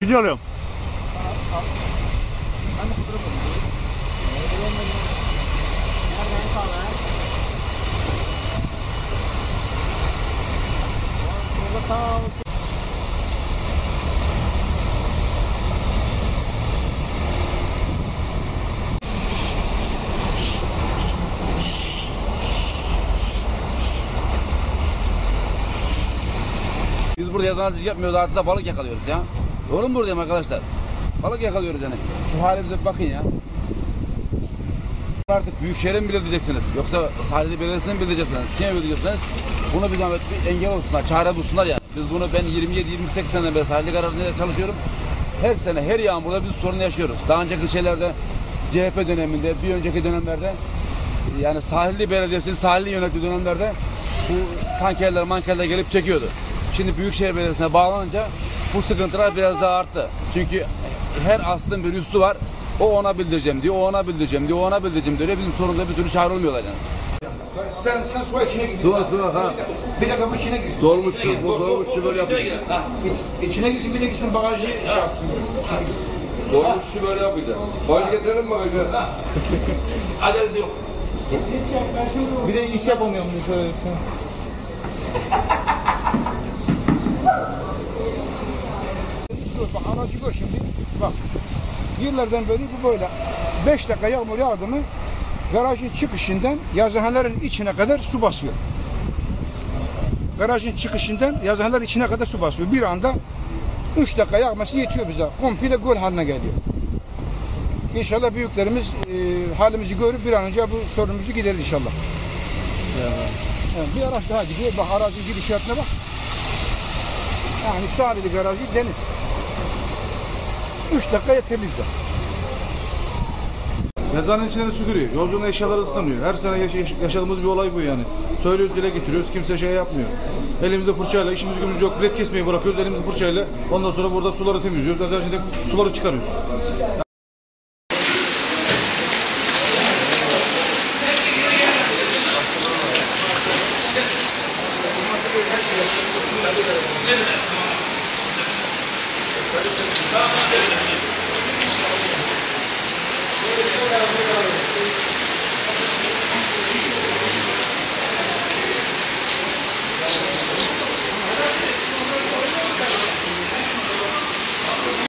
Gidiyorum. Biz burada yazanacılık yapmıyoruz artık da balık yakalıyoruz ya. Doğru mu buradayım arkadaşlar? Balık yakalıyoruz yani. Şu halimize bakın ya. Artık Büyükşehir'e mi bildireceksiniz? Yoksa Sahilli Belediyesi'ne mi bildireceksiniz? Kime bildireceksiniz? Bunu bir zahmet bir engel olsunlar, çare bulsunlar yani. Biz bunu ben 27-28 seneden beri sahilli kararında çalışıyorum. Her sene, her yağmurda biz sorun yaşıyoruz. Daha önceki şeylerde CHP döneminde, bir önceki dönemlerde yani sahilli belediyesi, sahilli yönettiği dönemlerde bu tankerler, mankerler gelip çekiyordu. Şimdi Büyükşehir Belediyesi'ne bağlanınca bu sıkıntılar biraz daha arttı. Çünkü her aslın bir üstü var. O ona bildireceğim diyor, o ona bildireceğim diyor, o ona bildireceğim diyor. Bizim sorunda bir türlü çağrılmıyorlar yani. Sen sen suya içine git. Suya, suya, ha. Bir dakika bu içine gitsin. Dolmuş şu, bu dolmuş şu böyle yapıyor. İçine gitsin bir de gitsin bagajı şey yapsın. Dolmuş şu böyle yapacak. Bagaj getirelim mi bagajı? Acelesi yok. Bir de iş yapamıyorum bu şöyle. Bak aracı gör şimdi. Bak. Yıllardan beri bu böyle. 5 dakika yağmur yağdı mı garajın çıkışından yazıhanelerin içine kadar su basıyor. Garajın çıkışından yazıhanelerin içine kadar su basıyor. Bir anda 3 dakika yağması yetiyor bize. Komple göl haline geliyor. İnşallah büyüklerimiz e, halimizi görüp bir an önce bu sorunumuzu giderir inşallah. Yani bir araç daha gidiyor. Bak aracın gidişatına bak. Yani sadece garajı deniz. 3 dakikaya temiz. Mezarın içine su giriyor. Yolcunun eşyaları ıslanıyor. Her sene yaş yaşadığımız bir olay bu yani. Söylüyoruz dile getiriyoruz. Kimse şey yapmıyor. Elimizde fırçayla işimiz gücümüz yok. Bilet kesmeyi bırakıyoruz elimizde fırçayla. Ondan sonra burada suları temizliyoruz. Mezarın içinde suları çıkarıyoruz.